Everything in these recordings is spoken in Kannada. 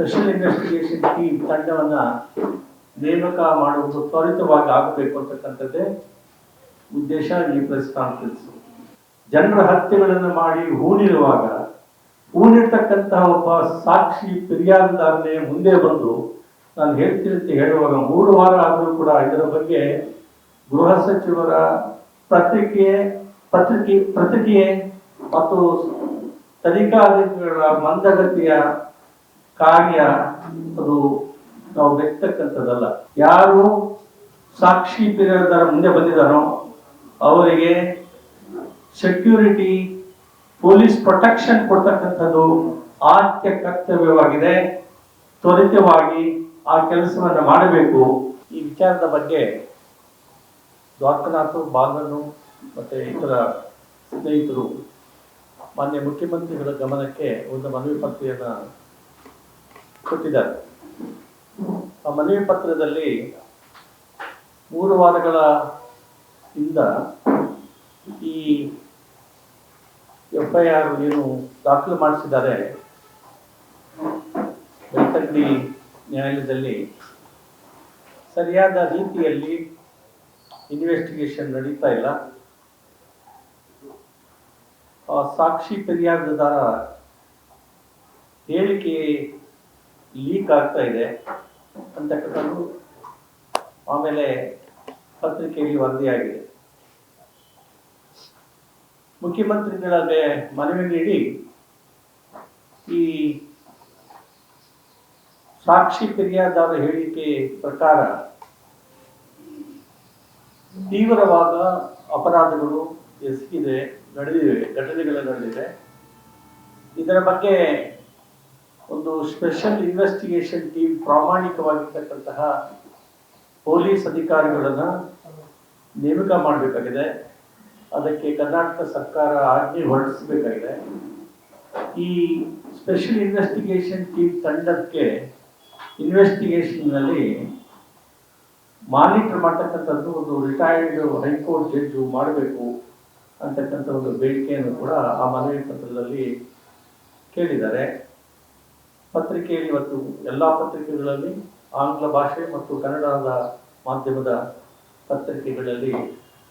ಸ್ಪೆಷಲ್ ಇನ್ವೆಸ್ಟಿಗೇಷನ್ ಟೀಮ್ ತಂಡವನ್ನ ನೇಮಕ ಮಾಡುವುದು ತ್ವರಿತವಾಗಿ ಆಗಬೇಕು ಅಂತಕ್ಕಂಥದ್ದೇ ಉದ್ದೇಶ ಈ ಪ್ರೆಸ್ ಕಾನ್ಫರೆನ್ಸ್ ಜನರ ಹತ್ಯೆಗಳನ್ನು ಮಾಡಿ ಹೂಣಿರುವಾಗ ಹೂಣಿರ್ತಕ್ಕಂತಹ ಒಬ್ಬ ಸಾಕ್ಷಿ ಪಿರಿಯಾದಾರನೇ ಮುಂದೆ ಬಂದು ನಾನು ಹೇಳ್ತೀನಿ ಅಂತ ಹೇಳುವಾಗ ಮೂರು ವಾರ ಆದರೂ ಕೂಡ ಇದರ ಬಗ್ಗೆ ಗೃಹ ಸಚಿವರ ಪತ್ರಿಕೆ ಪತ್ರಿಕೆ, ಪ್ರತಿಕ್ರಿಯೆ ಮತ್ತು ತನಿಖಾಧಿಕಾರಿಗಳ ಮಂದಗತಿಯ ಕಾರ್ಯ ಅದು ನಾವು ಬೆಕ್ತಕ್ಕಂಥದ್ದಲ್ಲ. ಯಾರು ಸಾಕ್ಷಿ ಫಿರ್ಯಾದುದಾರ ಮುಂದೆ ಬಂದಿದ್ದಾರೋ ಅವರಿಗೆ ಸೆಕ್ಯೂರಿಟಿ ಪೊಲೀಸ್ ಪ್ರೊಟೆಕ್ಷನ್ ಕೊಡ್ತಕ್ಕಂಥದ್ದು ಆದ್ಯ ಕರ್ತವ್ಯವಾಗಿದೆ. ತ್ವರಿತವಾಗಿ ಆ ಕೆಲಸವನ್ನು ಮಾಡಬೇಕು. ಈ ವಿಚಾರದ ಬಗ್ಗೆ ದ್ವಾರಕನಾಥ್ ಬಾಲನು ಮತ್ತೆ ಇತರ ಸ್ನೇಹಿತರು ಮಾನ್ಯ ಮುಖ್ಯಮಂತ್ರಿಗಳ ಗಮನಕ್ಕೆ ಒಂದು ಮನವಿ ಪತ್ರೆಯನ್ನ ಕೊಟ್ಟಿದ್ದಾರೆ. ಆ ಮನವಿ ಪತ್ರದಲ್ಲಿ ಮೂರು ವಾರಗಳ ಹಿಂದ ಈ ಎಫ್ ಐ ಆರ್ ಏನು ದಾಖಲು ಮಾಡಿಸಿದ್ದಾರೆ, ಬೆಳ್ತಂಗಡಿ ನ್ಯಾಯಾಲಯದಲ್ಲಿ ಸರಿಯಾದ ರೀತಿಯಲ್ಲಿ ಇನ್ವೆಸ್ಟಿಗೇಷನ್ ನಡೀತಾ ಇಲ್ಲ. ಸಾಕ್ಷಿ ಪರಿಹಾರದ ಹೇಳಿಕೆ ಲೀಕ್ ಆಗ್ತಾ ಇದೆ ಅಂತಕ್ಕಂಥದ್ದು ಆಮೇಲೆ ಪತ್ರಿಕೆಯಲ್ಲಿ ವರದಿಯಾಗಿದೆ ಮುಖ್ಯಮಂತ್ರಿಗಳಿಗೆ ಮನವಿ ನೀಡಿ ಈ ಸಾಕ್ಷಿ ಫಿರ್ಯಾದಾರ ಹೇಳಿಕೆ ಪ್ರಕಾರ ತೀವ್ರವಾದ ಅಪರಾಧಗಳು ಎಸಗಿದೆ ನಡೆದಿವೆ, ಘಟನೆಗಳು ನಡೆದಿದೆ. ಇದರ ಬಗ್ಗೆ ಒಂದು ಸ್ಪೆಷಲ್ ಇನ್ವೆಸ್ಟಿಗೇಷನ್ ಟೀಮ್ ಪ್ರಾಮಾಣಿಕವಾಗಿರ್ತಕ್ಕಂತಹ ಪೊಲೀಸ್ ಅಧಿಕಾರಿಗಳನ್ನು ನೇಮಕ ಮಾಡಬೇಕಾಗಿದೆ. ಅದಕ್ಕೆ ಕರ್ನಾಟಕ ಸರ್ಕಾರ ಆಜ್ಞೆ ಹೊರಡಿಸಬೇಕಾಗಿದೆ. ಈ ಸ್ಪೆಷಲ್ ಇನ್ವೆಸ್ಟಿಗೇಷನ್ ಟೀಮ್ ತಂಡಕ್ಕೆ ಇನ್ವೆಸ್ಟಿಗೇಷನ್ನಲ್ಲಿ ಮಾನಿಟರ್ ಮಾಡ್ತಕ್ಕಂಥದ್ದು ಒಂದು ರಿಟೈರ್ಡ್ ಹೈಕೋರ್ಟ್ ಜಡ್ಜು ಮಾಡಬೇಕು ಅಂತಕ್ಕಂಥ ಒಂದು ಬೇಡಿಕೆಯನ್ನು ಕೂಡ ಆ ಮನವಿ ಪತ್ರದಲ್ಲಿ ಕೇಳಿದ್ದಾರೆ. ಪತ್ರಿಕೆಯಲ್ಲಿ ಇವತ್ತು ಎಲ್ಲ ಪತ್ರಿಕೆಗಳಲ್ಲಿ ಆಂಗ್ಲ ಭಾಷೆ ಮತ್ತು ಕನ್ನಡದ ಮಾಧ್ಯಮದ ಪತ್ರಿಕೆಗಳಲ್ಲಿ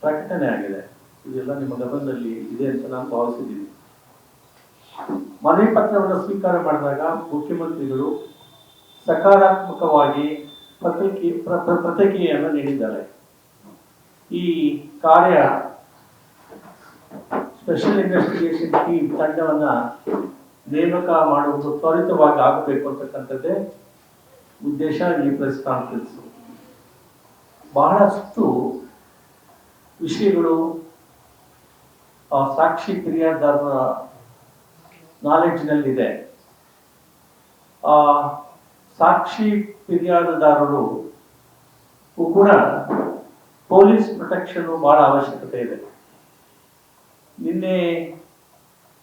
ಪ್ರಕಟಣೆ ಆಗಿದೆ. ಇದೆಲ್ಲ ನಿಮ್ಮ ಗಮನದಲ್ಲಿ ಇದೆ ಅಂತ ನಾನು ಭಾವಿಸಿದ್ದೀನಿ. ಮನವಿ ಪತ್ರವನ್ನು ಸ್ವೀಕಾರ ಮಾಡಿದಾಗ ಮುಖ್ಯಮಂತ್ರಿಗಳು ಸಕಾರಾತ್ಮಕವಾಗಿ ಪತ್ರಿಕೆ ಪ್ರ- ಪ್ರ- ಪ್ರತಿಕ್ರಿಯೆಯನ್ನು ನೀಡಿದ್ದಾರೆ. ಈ ಕಾರ್ಯ ಸ್ಪೆಷಲ್ ಇನ್ವೆಸ್ಟಿಗೇಷನ್ ಟೀಮ್ ತಂಡವನ್ನ ನೇಮಕ ಮಾಡುವುದು ತ್ವರಿತವಾಗಿ ಆಗಬೇಕು ಅಂತಕ್ಕಂಥದ್ದೇ ಉದ್ದೇಶ ಈ ಪ್ರೆಸ್ ಕಾನ್ಫರೆನ್ಸ್ ಬಹಳಷ್ಟು ವಿಷಯಗಳು ಸಾಕ್ಷಿ ಕ್ರಿಯಾದಾರರ ನಾಲೆಡ್ಜ್ನಲ್ಲಿದೆ ಆ ಸಾಕ್ಷಿ ಫಿರ್ಯಾದುದಾರರು ಕೂಡ ಪೊಲೀಸ್ ಪ್ರೊಟೆಕ್ಷನ್ ಬಹಳ ಅವಶ್ಯಕತೆ ಇದೆ. ನಿನ್ನೆ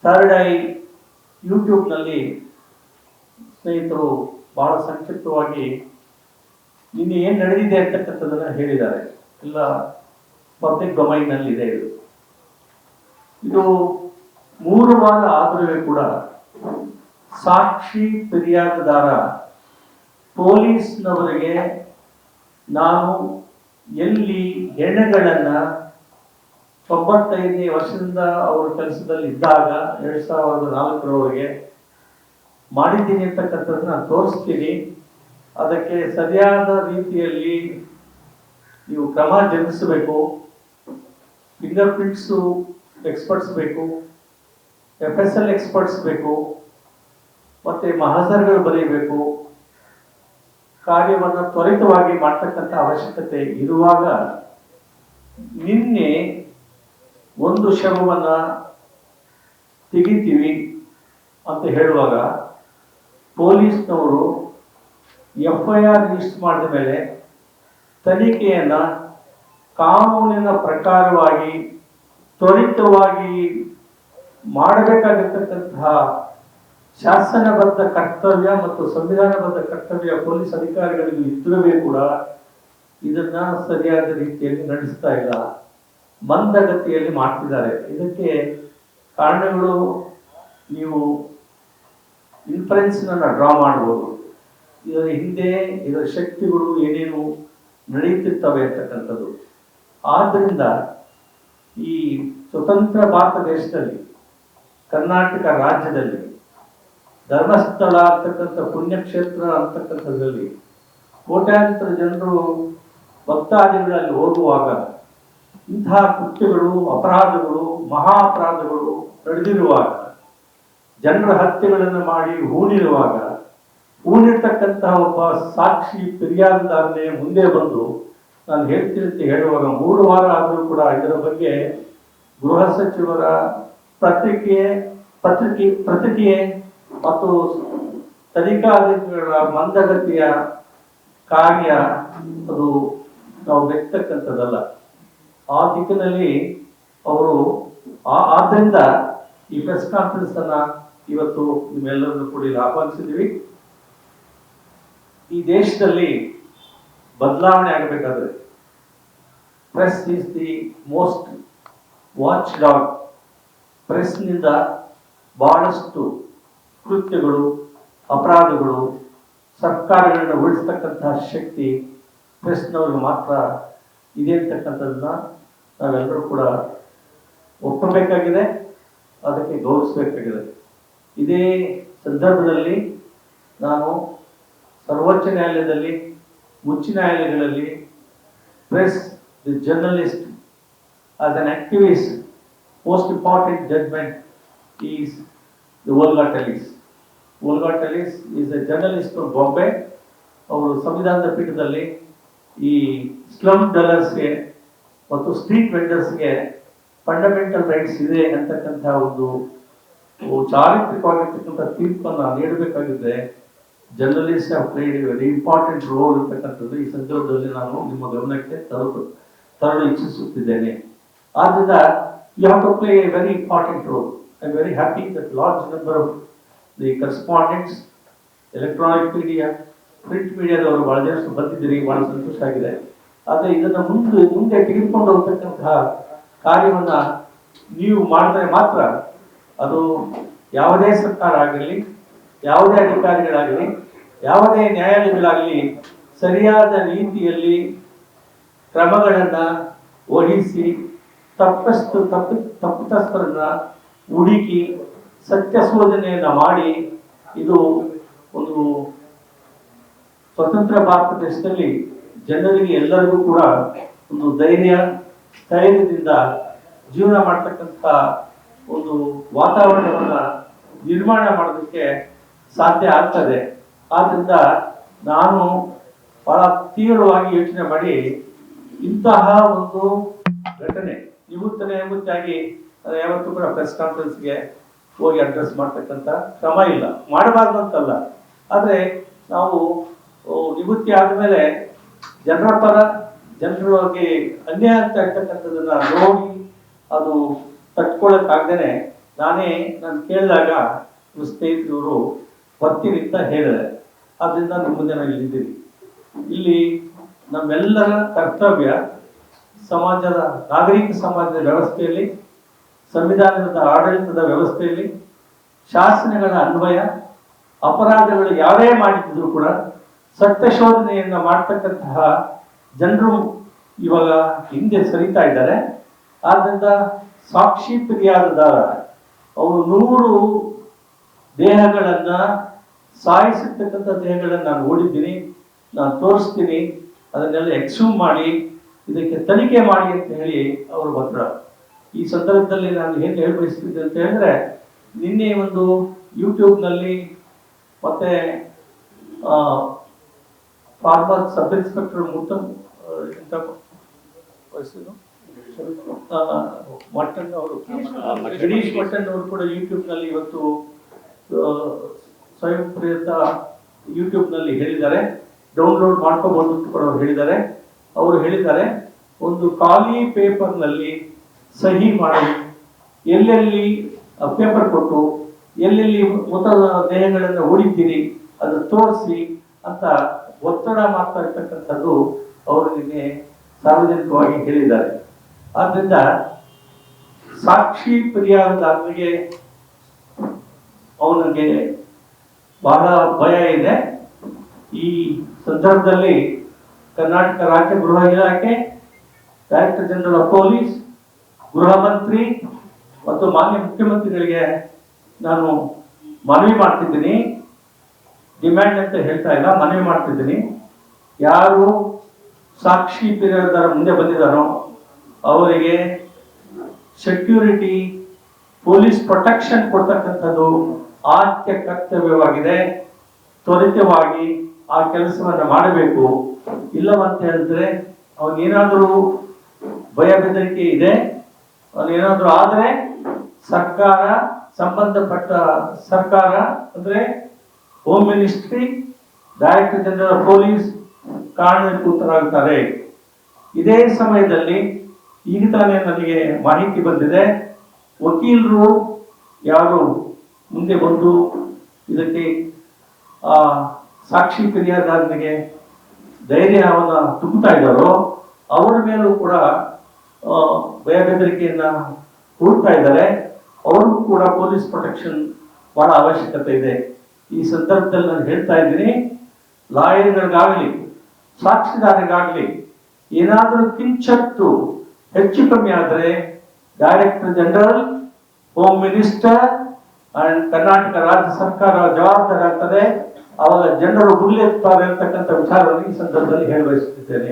ಥರ್ಡ್ ಐ ಯೂಟ್ಯೂಬ್ನಲ್ಲಿ ಸ್ನೇಹಿತರು ಬಹಳ ಸಂಕ್ಷಿಪ್ತವಾಗಿ ನಿನ್ನೆ ಏನು ನಡೆದಿದೆ ಅಂತಕ್ಕಂಥದ್ದನ್ನು ಹೇಳಿದ್ದಾರೆ. ಎಲ್ಲ ಪಬ್ಲಿಕ್ ಡೊಮೈನ್ನಲ್ಲಿ ಇದೆ. ಇದು ಇದು ಮೂರು ವಾರ ಆದರೂ ಕೂಡ ಸಾಕ್ಷಿ ಫಿರ್ಯಾದುದಾರ ಪೊಲೀಸ್ನವರಿಗೆ ನಾನು ಎಲ್ಲಿ ಹೆಣಗಳನ್ನ ತೊಂಬತ್ತೈದನೇ ವರ್ಷದಿಂದ ಅವರು ಕೆಲಸದಲ್ಲಿ ಇದ್ದಾಗ ಎರಡ್ ಸಾವಿರದ ನಾಲ್ಕರವರೆಗೆ ಮಾಡಿದ್ದೀನಿ ಅಂತಕ್ಕಂಥದ್ದನ್ನ ನಾನು ತೋರಿಸ್ತೀನಿ. ಅದಕ್ಕೆ ಸರಿಯಾದ ರೀತಿಯಲ್ಲಿ ನೀವು ಕ್ರಮ ಜರುಗಿಸಬೇಕು. ಫಿಂಗರ್ ಪ್ರಿಂಟ್ಸು ಎಕ್ಸ್ಪರ್ಟ್ಸ್ ಬೇಕು. ಎಫ್ ಎಸ್ ಎಲ್ ಎಕ್ಸ್ಪರ್ಟ್ಸ್ ಬೇಕು. ಮತ್ತು ಮಹಾಸರ್ಗಳು ಬರೀಬೇಕು. ಕಾರ್ಯವನ್ನು ತ್ವರಿತವಾಗಿ ಮಾಡ್ತಕ್ಕಂಥ ಅವಶ್ಯಕತೆ ಇರುವಾಗ ನಿನ್ನೆ ಒಂದು ಶ್ರಮವನ್ನು ತೆಗಿತೀವಿ ಅಂತ ಹೇಳುವಾಗ ಪೊಲೀಸ್ನವರು ಎಫ್ ಐ ಆರ್ ರಿಜಿಸ್ಟರ್ ಮಾಡಿದ ಮೇಲೆ ತನಿಖೆಯನ್ನು ಕಾನೂನಿನ ಪ್ರಕಾರವಾಗಿ ತ್ವರಿತವಾಗಿ ಮಾಡಬೇಕಾಗಿರ್ತಕ್ಕಂತಹ ಶಾಸನಬದ್ಧ ಕರ್ತವ್ಯ ಮತ್ತು ಸಂವಿಧಾನಬದ್ಧ ಕರ್ತವ್ಯ ಪೊಲೀಸ್ ಅಧಿಕಾರಿಗಳಿಗೂ ಇದ್ದರೂ ಕೂಡ ಇದನ್ನ ಸರಿಯಾದ ರೀತಿಯಲ್ಲಿ ನಡೆಸ್ತಾ ಇಲ್ಲ. ಮಂದಗತಿಯಲ್ಲಿ ಮಾಡ್ತಿದ್ದಾರೆ. ಇದಕ್ಕೆ ಕಾರಣಗಳು ನೀವು ಇನ್ಫರೆನ್ಸ್ನ ಡ್ರಾ ಮಾಡ್ಬೋದು. ಇದರ ಹಿಂದೆ ಇದರ ಶಕ್ತಿಗಳು ಏನೇನು ನಡೆಯುತ್ತಿರ್ತವೆ ಅಂತಕ್ಕಂಥದ್ದು. ಆದ್ದರಿಂದ ಈ ಸ್ವತಂತ್ರ ಭಾರತ ದೇಶದಲ್ಲಿ, ಕರ್ನಾಟಕ ರಾಜ್ಯದಲ್ಲಿ, ಧರ್ಮಸ್ಥಳ ಅಂತಕ್ಕಂಥ ಪುಣ್ಯಕ್ಷೇತ್ರ ಅಂತಕ್ಕಂಥದ್ರಲ್ಲಿ ಕೋಟ್ಯಾಂತರ ಜನರು ಭಕ್ತಾದಿಗಳಲ್ಲಿ ಹೋಗುವಾಗ ಇಂತಹ ಕೃತ್ಯಗಳು, ಅಪರಾಧಗಳು ಮಹಾ ಅಪರಾಧಗಳು ನಡೆದಿರುವಾಗ, ಜನರ ಹತ್ಯೆಗಳನ್ನು ಮಾಡಿ ಹೂಣಿರುವಾಗ, ಹೂಣಿರ್ತಕ್ಕಂತಹ ಒಬ್ಬ ಸಾಕ್ಷಿ ಫಿರ್ಯಾದಿದಾರನೇ ಮುಂದೆ ಬಂದು ನಾನು ಹೇಳ್ತೀನಿ ಹೇಳುವಾಗ ಮೂರು ವಾರ ಆದರೂ ಕೂಡ ಇದರ ಬಗ್ಗೆ ಗೃಹ ಸಚಿವರ ಪ್ರತಿಕ್ರಿಯೆ ಪತ್ರಿಕೆ, ಪ್ರತಿಕ್ರಿಯೆ ಮತ್ತು ತನಿಖಾಧಿಕಾರಿಗಳ ಮಂದಗತಿಯ ಕಾರ್ಯ ಅದು ನಾವು ಬೆಚ್ಚತಕ್ಕಂಥದ್ದಲ್ಲ ಆ ದಿಕ್ಕಿನಲ್ಲಿ ಅವರು ಆದ್ದರಿಂದ ಈ ಪ್ರೆಸ್ ಕಾನ್ಫರೆನ್ಸ್ ಅನ್ನ ಇವತ್ತು ನಿಮ್ಮೆಲ್ಲರನ್ನು ಕೂಡ ಇಲ್ಲಿ ಆಹ್ವಾನಿಸಿದ್ವಿ ಈ ದೇಶದಲ್ಲಿ ಬದಲಾವಣೆ ಆಗಬೇಕಾದ್ರೆ press is the most watchdog ಪ್ರೆಸ್ನಿಂದ ಬಹಳಷ್ಟು ಕೃತ್ಯಗಳು, ಅಪರಾಧಗಳು, ಸರ್ಕಾರಗಳನ್ನ ಉಳಿಸ್ತಕ್ಕಂತಹ ಶಕ್ತಿ ಪ್ರೆಸ್ನವ್ರಿಗೆ ಮಾತ್ರ ಇದೆ ಅಂತಕ್ಕಂಥದ್ದನ್ನ ನಾವೆಲ್ಲರೂ ಕೂಡ ಒಪ್ಪಬೇಕಾಗಿದೆ ಅದಕ್ಕೆ ಗೌರವಿಸಬೇಕಾಗಿದೆ. ಇದೇ ಸಂದರ್ಭದಲ್ಲಿ ನಾನು ಸರ್ವೋಚ್ಚ ನ್ಯಾಯಾಲಯದಲ್ಲಿ ಉಚ್ಚ ನ್ಯಾಯಾಲಯಗಳಲ್ಲಿ press the journalist as an activist most important judgment is the Olga Tellis Olga Tellis is a journalist from Bombay ಅವರು ಸಂವಿಧಾನದ ಪೀಠದಲ್ಲಿ ಈ ಸ್ಲಮ್ ಡಲರ್ಸ್ಗೆ ಮತ್ತು ಸ್ಟ್ರೀಟ್ ವೆಂಡರ್ಸ್ಗೆ ಫಂಡಮೆಂಟಲ್ ರೈಟ್ಸ್ ಇದೆ ಅಂತಕ್ಕಂಥ ಒಂದು ಚಾರಿತ್ರಿಕವಾಗಿರ್ತಕ್ಕಂಥ ತೀರ್ಪನ್ನು ನೀಡಬೇಕಾಗಿದ್ದರೆ journalist of played very important role ಇರ್ತಕ್ಕಂಥದ್ದು ಈ ಸಂದರ್ಭದಲ್ಲಿ ನಾನು ನಿಮ್ಮ ಗಮನಕ್ಕೆ ತರಲು ತರಲು ಇಚ್ಛಿಸುತ್ತಿದ್ದೇನೆ. ಆದ್ದರಿಂದ you have to play a very important role I very happy that large number of the correspondents electronic media print ಮೀಡಿಯಾದವರು ಬಹಳ ಜನ ಬಂದಿದ್ದೀರಿ, ಬಹಳ ಸಂತೋಷ ಆಗಿದೆ. ಆದರೆ ಇದನ್ನು ಮುಂದೆ ಮುಂದೆ ತೆಗೆದುಕೊಂಡು ಹೋಗ್ತಕ್ಕಂತಹ ಕಾರ್ಯವನ್ನ ನೀವು ಮಾಡಿದ್ರೆ ಮಾತ್ರ ಅದು ಯಾವುದೇ ಸರ್ಕಾರ ಆಗಲಿ, ಯಾವುದೇ ಅಧಿಕಾರಿಗಳಾಗಲಿ, ಯಾವುದೇ ನ್ಯಾಯಾಲಯಗಳಾಗಲಿ ಸರಿಯಾದ ರೀತಿಯಲ್ಲಿ ಕ್ರಮಗಳನ್ನು ವಹಿಸಿ ತಪ್ಪಷ್ಟು ತಪ್ಪು, ತಪ್ಪಿತಸ್ಥರನ್ನ ಹುಡುಕಿ ಸತ್ಯ ಶೋಧನೆಯನ್ನ ಮಾಡಿ ಇದು ಒಂದು ಸ್ವತಂತ್ರ ಭಾರತ ದೇಶದಲ್ಲಿ ಜನರಿಗೆ ಎಲ್ಲರಿಗೂ ಕೂಡ ಒಂದು ಧೈರ್ಯ ಸ್ಥೈರ್ಯದಿಂದ ಜೀವನ ಮಾಡ್ತಕ್ಕಂಥ ಒಂದು ವಾತಾವರಣವನ್ನ ನಿರ್ಮಾಣ ಮಾಡೋದಕ್ಕೆ ಸಾಧ್ಯ ಆಗ್ತದೆ. ಆದ್ರಿಂದ ನಾನು ಬಹಳ ತೀವ್ರವಾಗಿ ಯೋಚನೆ ಮಾಡಿ ಇಂತಹ ಒಂದು ಘಟನೆ ನಿವೃತ್ತ ನಿವೃತ್ತಿಯಾಗಿ ಯಾವತ್ತೂ ಕೂಡ ಪ್ರೆಸ್ ಕಾನ್ಫರೆನ್ಸ್ಗೆ ಹೋಗಿ ಅಡ್ರೆಸ್ ಮಾಡ್ತಕ್ಕಂಥ ಕ್ರಮ ಇಲ್ಲ. ಮಾಡಬಾರ್ದು ಅಂತಲ್ಲ. ಆದರೆ ನಾವು ನಿವೃತ್ತಿ ಆದಮೇಲೆ ಜನರ ಪರ ಜನರಿಗೆ ಅನ್ಯಾಯ ಅಂತ ಇರ್ತಕ್ಕಂಥದ್ದನ್ನ ನೋಡಿ ಅದು ತಟ್ಕೊಳ್ಳೋಕ್ಕಾಗ್ದೇನೆ ನಾನೇ ನಾನು ಕೇಳಿದಾಗ ಸ್ನೇಹಿತರವರು ಬರ್ತೀನಿ ಅಂತ ಹೇಳಿದೆ ಆದ್ರಿಂದ ನಿಮ್ಮ ಮುಂದೆ ಇಲ್ಲಿದ್ದೀನಿ ಇಲ್ಲಿ ನಮ್ಮೆಲ್ಲರ ಕರ್ತವ್ಯ ಸಮಾಜದ, ನಾಗರಿಕ ಸಮಾಜದ ವ್ಯವಸ್ಥೆಯಲ್ಲಿ, ಸಂವಿಧಾನದ ಆಡಳಿತದ ವ್ಯವಸ್ಥೆಯಲ್ಲಿ, ಶಾಸನಗಳ ಅನ್ವಯ, ಅಪರಾಧಗಳು ಯಾವೇ ಮಾಡಿದ್ರು ಕೂಡ ಸತ್ಯ ಶೋಧನೆಯನ್ನ ಮಾಡ್ತಕ್ಕಂತಹ ಜನರು ಇವಾಗ ಹಿಂದೆ ಸರಿತಾ ಇದ್ದಾರೆ. ಆದ್ರಿಂದ ಸಾಕ್ಷಿ ಫಿರ್ಯಾದುದಾರ ಅವರು ನೂರು ದೇಹಗಳನ್ನ ಸಾಯಿಸಿರ್ತಕ್ಕಂಥ ದೇಹಗಳನ್ನ ನಾನು ನೋಡಿದ್ದೀನಿ, ನಾನು ತೋರಿಸ್ತೀನಿ, ಅದನ್ನೆಲ್ಲ ಎಕ್ಸ್ಯೂಮ್ ಮಾಡಿ, ಇದಕ್ಕೆ ತನಿಖೆ ಮಾಡಿ ಅಂತ ಹೇಳಿ ಅವರು ಬಂದ್ರ. ಈ ಸಂದರ್ಭದಲ್ಲಿ ನಾನು ಏನು ಹೇಳಿ ಬಯಸ್ತಿದ್ದೆ ಅಂತ ಹೇಳಿದ್ರೆ, ನಿನ್ನೆ ಒಂದು ಯೂಟ್ಯೂಬ್ನಲ್ಲಿ ಮತ್ತೆ ಫಾರ್ಮರ್ ಸಬ್ ಇನ್ಸ್ಪೆಕ್ಟರ್ ಆ, ಎಂತ ವಯಸ್ಸು ಮಟನ್ ಮಟ್ಟನ್ ಅವರು. ಗಿರೀಶ್ ಮಟನ್ ಅವರು ಕೂಡ ಯೂಟ್ಯೂಬ್ನಲ್ಲಿ ಇವತ್ತು ಸ್ವಯಂ ಪ್ರೇರಿತ ಯೂಟ್ಯೂಬ್ನಲ್ಲಿ ಹೇಳಿದ್ದಾರೆ. ಡೌನ್ಲೋಡ್ ಮಾಡ್ಕೋಬಹುದು ಅಂತ ಕೂಡ ಅವರು ಹೇಳಿದ್ದಾರೆ. ಅವರು ಹೇಳಿದ್ದಾರೆ ಒಂದು ಖಾಲಿ ಪೇಪರ್ನಲ್ಲಿ ಸಹಿ ಮಾಡಿ ಎಲ್ಲೆಲ್ಲಿ ಪೇಪರ್ ಕೊಟ್ಟು ಎಲ್ಲೆಲ್ಲಿ ಮೃತ ದೇಹಗಳನ್ನು ಹೂಡಿದ್ದೀರಿ ಅದು ತೋರಿಸಿ ಅಂತ ಒತ್ತಡ ಮಾಡ್ತಾ ಇರ್ತಕ್ಕಂಥದ್ದು ಅವರು ನಿನ್ನೆ ಸಾರ್ವಜನಿಕವಾಗಿ ಹೇಳಿದ್ದಾರೆ. ಆದ್ದರಿಂದ ಸಾಕ್ಷಿ ಪರಿಹಾರದಾರರಿಗೆ ಅವನಿಗೆ ಬಹಳ ಭಯ ಇದೆ. ಈ ಸಂದರ್ಭದಲ್ಲಿ ಕರ್ನಾಟಕ ರಾಜ್ಯ ಗೃಹ ಇಲಾಖೆ ಡೈರೆಕ್ಟರ್ ಜನರಲ್ ಆಫ್ ಪೊಲೀಸ್ ಗೃಹ ಮಂತ್ರಿ ಮತ್ತು ಮಾನ್ಯ ಮುಖ್ಯಮಂತ್ರಿಗಳಿಗೆ ನಾನು ಮನವಿ ಮಾಡ್ತಿದ್ದೀನಿ. ಡಿಮ್ಯಾಂಡ್ ಅಂತ ಹೇಳ್ತಾ ಇಲ್ಲ, ಮನವಿ ಮಾಡ್ತಿದ್ದೀನಿ. ಯಾರು ಸಾಕ್ಷಿ ಪಿರಿಯದರ ಮುಂದೆ ಬಂದಿದ್ದಾರೋ, ಅವರಿಗೆ ಸೆಕ್ಯೂರಿಟಿ ಪೊಲೀಸ್ ಪ್ರೊಟೆಕ್ಷನ್ ಕೊಡ್ತಕ್ಕಂಥದ್ದು ಆದ್ಯ ಕರ್ತವ್ಯವಾಗಿದೆ. ತ್ವರಿತವಾಗಿ ಆ ಕೆಲಸವನ್ನು ಮಾಡಬೇಕು. ಇಲ್ಲವಂತ ಹೇಳಿದ್ರೆ ಅವನೇನಾದರೂ ಭಯ ಬೆದರಿಕೆ ಇದೆ ಅವನೇನಾದರೂ ಆದರೆ ಸರ್ಕಾರ, ಸಂಬಂಧಪಟ್ಟ ಸರ್ಕಾರ, ಅಂದ್ರೆ home ministry director general police ಕಾರಣೀಭೂತರಾಗ್ತಾರೆ ಇದೇ ಸಮಯದಲ್ಲಿ ಈಗ ತಾನೇ ನನಗೆ ಮಾಹಿತಿ ಬಂದಿದೆ, ವಕೀಲರು ಯಾರು ಮುಂದೆ ಬಂದು ಇದಕ್ಕೆ ಸಾಕ್ಷಿ ಫಿರ್ಯಾದಾರನಿಗೆ ಧೈರ್ಯವನ್ನು ತುಂಬುತ್ತಾ ಇದ್ದಾರೋ, ಅವರ ಮೇಲೂ ಕೂಡ ಭಯ ಬೆದರಿಕೆಯನ್ನು ಹೂಡ್ತಾ ಇದ್ದಾರೆ. ಅವ್ರಿಗೂ ಕೂಡ ಪೊಲೀಸ್ ಪ್ರೊಟೆಕ್ಷನ್ ಬಹಳ ಅವಶ್ಯಕತೆ ಇದೆ. ಈ ಸಂದರ್ಭದಲ್ಲಿ ನಾನು ಹೇಳ್ತಾ ಇದ್ದೀನಿ, ಲಾಯರ್ಗಳಿಗಾಗಲಿ, ಸಾಕ್ಷಿದಾರರಿಗಾಗಲಿ, ಏನಾದರೂ ಕಿಂಚತ್ತು ಹೆಚ್ಚು ಕಮ್ಮಿ ಆದರೆ director general home minister and Karnataka ರಾಜ್ಯ ಸರ್ಕಾರ ಜವಾಬ್ದಾರಿ ಆಗ್ತದೆ. ಅವಾಗ ಜನರು ಮುಗಿಲೆತ್ತಾರೆ ಅಂತಕ್ಕಂಥ ವಿಚಾರವನ್ನು ಈ ಸಂದರ್ಭದಲ್ಲಿ ಹೇಳಬಯಸುತ್ತಿದ್ದೇನೆ